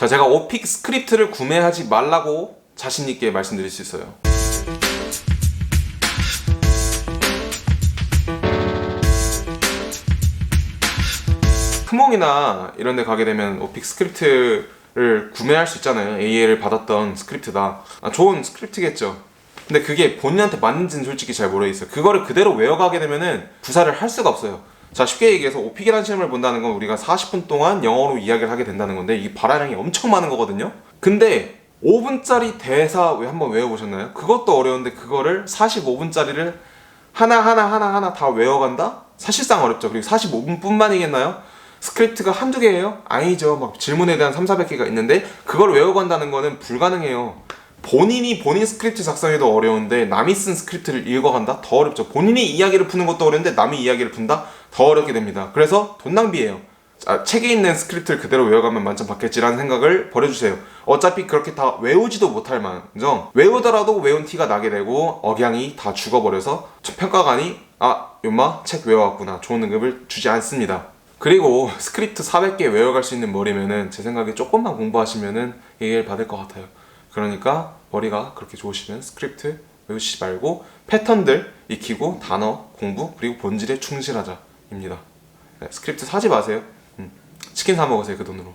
자, 제가 오픽 스크립트를 구매하지 말라고 자신있게 말씀드릴 수 있어요. 크몽이나 이런 데 가게 되면 오픽 스크립트를 구매할 수 있잖아요. AA를 받았던 스크립트다. 아, 좋은 스크립트겠죠. 근데 그게 본인한테 맞는지는 솔직히 잘 모르겠어요. 그거를 그대로 외워가게 되면은 구사를 할 수가 없어요. 자, 쉽게 얘기해서 오픽이라는 시험을 본다는 건 우리가 40분 동안 영어로 이야기를 하게 된다는 건데 이 발화량이 엄청 많은 거거든요. 근데 5분짜리 대사 왜 한번 외워보셨나요? 그것도 어려운데 그거를 45분짜리를 하나 하나 하나 하나 다 외워간다? 사실상 어렵죠. 그리고 45분뿐만이겠나요? 스크립트가 한두 개예요? 아니죠. 막 질문에 대한 3, 400개가 있는데 그걸 외워간다는 거는 불가능해요. 본인이 본인 스크립트 작성해도 어려운데 남이 쓴 스크립트를 읽어간다? 더 어렵죠. 본인이 이야기를 푸는 것도 어려운데 남이 이야기를 푼다? 더 어렵게 됩니다. 그래서 돈 낭비예요. 아, 책에 있는 스크립트를 그대로 외워가면 만점 받겠지라는 생각을 버려주세요. 어차피 그렇게 다 외우지도 못할 망정 외우더라도 외운 티가 나게 되고 억양이 다 죽어버려서 평가관이 아 요마 책 외워왔구나 좋은 등급을 주지 않습니다. 그리고 스크립트 400개 외워갈 수 있는 머리면은 제 생각에 조금만 공부하시면은 A를 받을 것 같아요. 그러니까 머리가 그렇게 좋으시면 스크립트 외우시지 말고 패턴들 익히고 단어 공부 그리고 본질에 충실하자 입니다. 네, 스크립트 사지 마세요. 음, 치킨 사 먹으세요 그 돈으로.